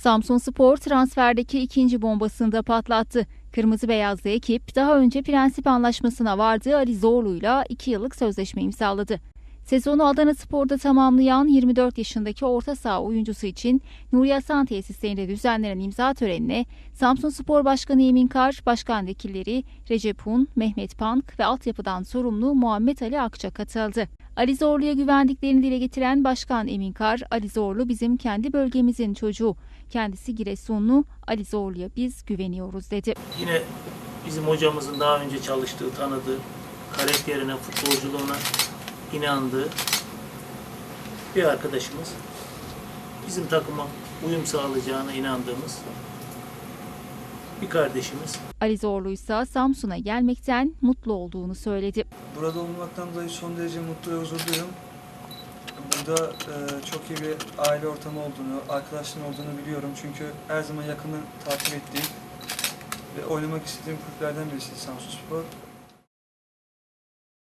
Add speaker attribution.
Speaker 1: Samsun Spor transferdeki ikinci bombasını da patlattı. Kırmızı beyazlı ekip daha önce prensip anlaşmasına vardığı Ali Zorlu'yla 2 yıllık sözleşme imzaladı. Sezonu Adana Spor'da tamamlayan 24 yaşındaki orta saha oyuncusu için Nuri Hasan tesislerinde düzenlenen imza törenine Samsun Spor Başkanı Emin Kar, Başkan Vekilleri Recep Hun, Mehmet Pank ve altyapıdan sorumlu Muhammed Ali Akça katıldı. Ali Zorlu'ya güvendiklerini dile getiren Başkan Emin Kar, Ali Zorlu bizim kendi bölgemizin çocuğu. Kendisi Giresunlu, Ali Zorlu'ya biz güveniyoruz dedi.
Speaker 2: Yine bizim hocamızın daha önce çalıştığı, tanıdığı, karakterine, futbolculuğuna inandığı bir arkadaşımız. Bizim takıma uyum sağlayacağına inandığımız bir kardeşimiz.
Speaker 1: Ali Zorlu ise Samsun'a gelmekten mutlu olduğunu söyledi.
Speaker 3: Burada olmaktan dolayı son derece mutlu ve huzurluyum. Burada e, çok iyi bir aile ortamı olduğunu, arkadaşlığın olduğunu biliyorum. Çünkü her zaman yakını takip ettiğim ve oynamak istediğim kulüplerden birisi Samsun Spor.